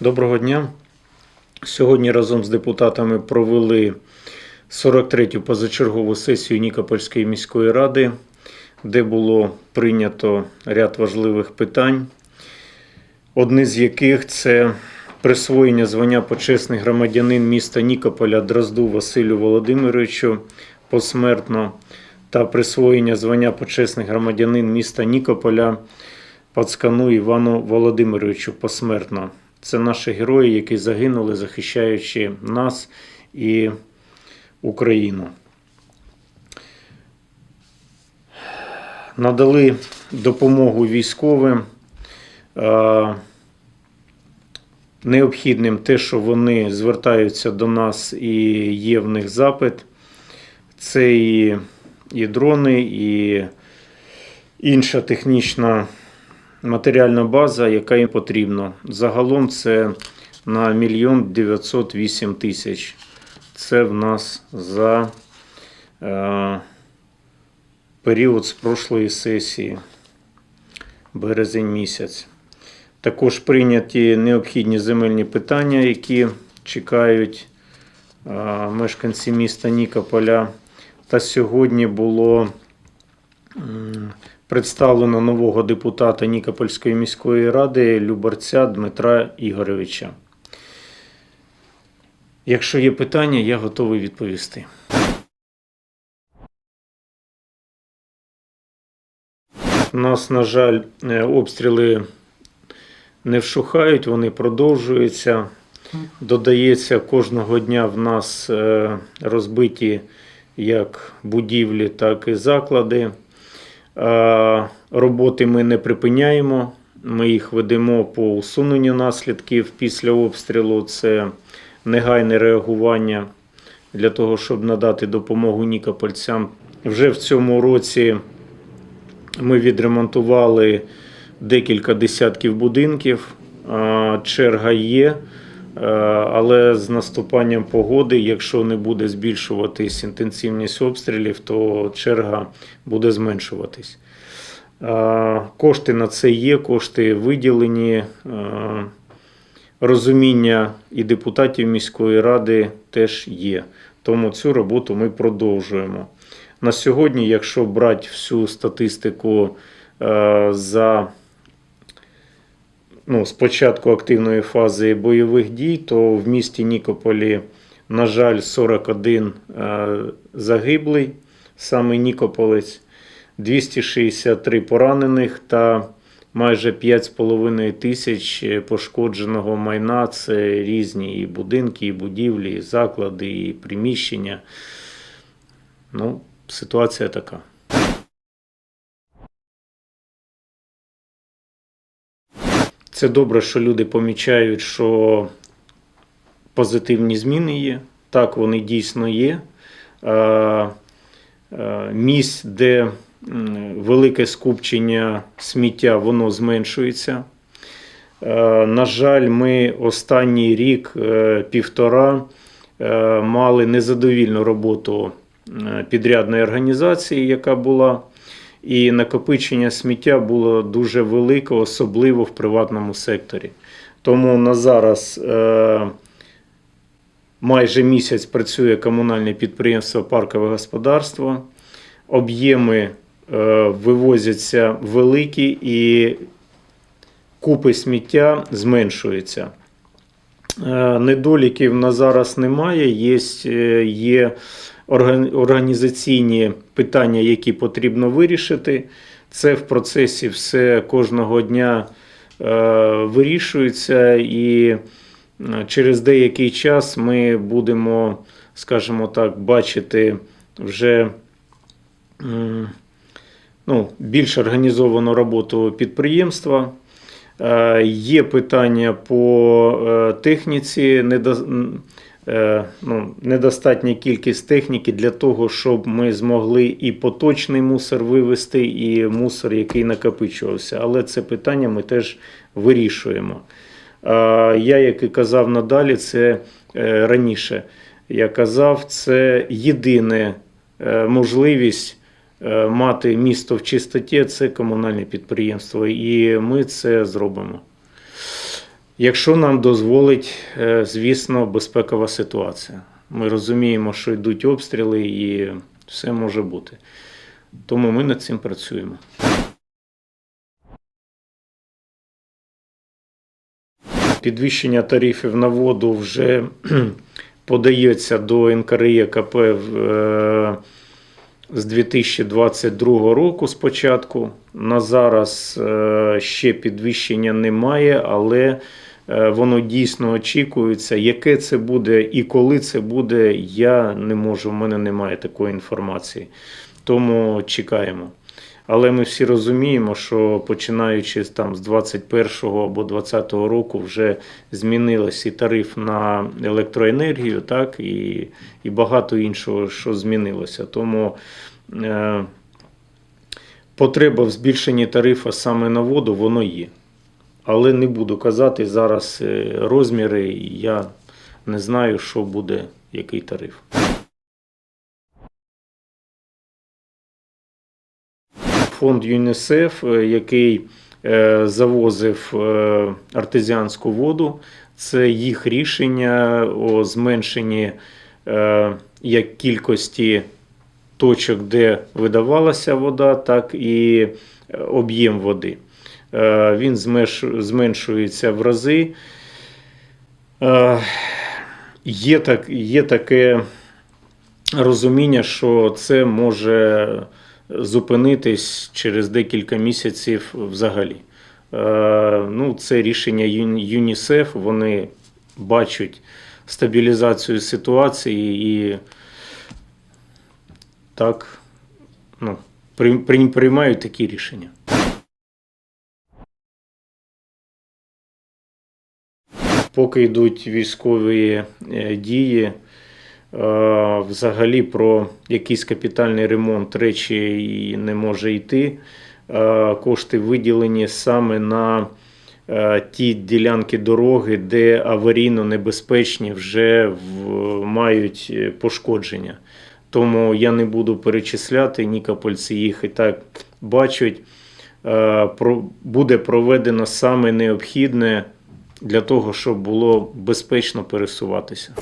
Доброго дня. Сьогодні разом з депутатами провели 43-ю позачергову сесію Нікопольської міської ради, де було прийнято ряд важливих питань. Одне з яких це присвоєння звання почесний громадянин міста Нікополя Дрозду Василю Володимировичу посмертно та присвоєння звання почесний громадянин міста Нікополя Пацкану Івану Володимировичу посмертно. Це наші герої, які загинули, захищаючи нас і Україну. Надали допомогу військовим. Необхідним те, що вони звертаються до нас і є в них запит. Це і, і дрони, і інша технічна матеріальна база, яка їм потрібна. Загалом це на мільйон 908 тисяч. Це в нас за е, період з прошлої сесії, березень місяць. Також прийняті необхідні земельні питання, які чекають е, мешканці міста Нікополя. Та сьогодні було представлено нового депутата Нікопольської міської ради Любарця Дмитра Ігоровича. Якщо є питання, я готовий відповісти. У нас, на жаль, е, обстріли не вщухають, вони продовжуються. Додається кожного дня в нас е, розбиті як будівлі, так і заклади. Е, Роботи ми не припиняємо. Ми їх ведемо по усуненню наслідків після обстрілу. Це негайне реагування для того, щоб надати допомогу нікопольцям. Вже в цьому році ми відремонтували декілька десятків будинків. Е, Черга є. Е, Але з наступанням погоди, якщо не буде збільшуватись інтенсивність обстрілів, то черга буде зменшуватись. Е, Кошти на це є, кошти виділені. Е, Розуміння і депутатів міської ради теж є. Тому цю роботу ми продовжуємо. На сьогодні, якщо брати всю статистику за ну, з початку активної фази бойових дій, то в місті Нікополі, на жаль, 41 е, загиблий, саме Нікополець, 263 поранених та майже 5,5 тисяч пошкодженого майна. Це різні і будинки, і будівлі, і заклади, і приміщення. Ну, ситуація така. Це добре, що люди помічають, що позитивні зміни є. Так, вони дійсно є. Місць, де велике скупчення сміття, воно зменшується. На жаль, ми останній рік, е, півтора, е, мали незадовільну роботу е, підрядної організації, яка була. І накопичення сміття було дуже велике, особливо в приватному секторі. Тому на зараз е, майже місяць працює комунальне підприємство Паркове господарство. Об'єми е, вивозяться великі і купи сміття зменшуються. Е, Недоліків на зараз немає. Є, е, є орган- організаційні питання, які потрібно вирішити. Це в процесі все кожного дня е, вирішується, і е, через деякий час ми будемо, скажімо так, бачити вже ну, більш організовану роботу підприємства. Е, Є питання по техніці, ну, недостатня кількість техніки для того, щоб ми змогли і поточний мусор вивести, і мусор, який накопичувався. Але це питання ми теж вирішуємо. Е, Я, як і казав надалі, це е, раніше. Я казав, це єдине е, можливість е, мати місто в чистоті це комунальне підприємство, і ми це зробимо. Якщо нам дозволить, е, звісно, безпекова ситуація. Ми розуміємо, що йдуть обстріли і все може бути. Тому ми над цим працюємо. Підвищення тарифів на воду вже подається до НКРЕКП в, е, з 2022 року спочатку. На зараз е, ще підвищення немає, але воно дійсно очікується. Яке це буде і коли це буде, я не можу, в мене немає такої інформації. Тому чекаємо. Але ми всі розуміємо, що починаючи там, з 21 або 20 року вже змінилось і тариф на електроенергію, так, і, і багато іншого, що змінилося. Тому е, потреба в збільшенні тарифу саме на воду, воно є. Але не буду казати зараз е, розміри, я не знаю, що буде, який тариф. Фонд ЮНІСЕФ, е, який е, завозив артезіанську воду, це їх рішення о зменшенні як кількості точок, де видавалася вода, так і об'єм води. Е, Він зменшується в рази. Е, Є, так, є таке розуміння, що це може зупинитись через декілька місяців взагалі. Е, Ну, це рішення ЮНІСЕФ. Вони бачать стабілізацію ситуації і так ну, при- при- приймають такі рішення. Поки йдуть військові е, дії, е, взагалі про якийсь капітальний ремонт речі не може йти. Е, Кошти виділені саме на ті ділянки дороги, де аварійно небезпечні вже мають пошкодження. Тому я не буду перечисляти, нікопольці їх і так бачать. Буде проведено саме необхідне для того, щоб було безпечно пересуватися.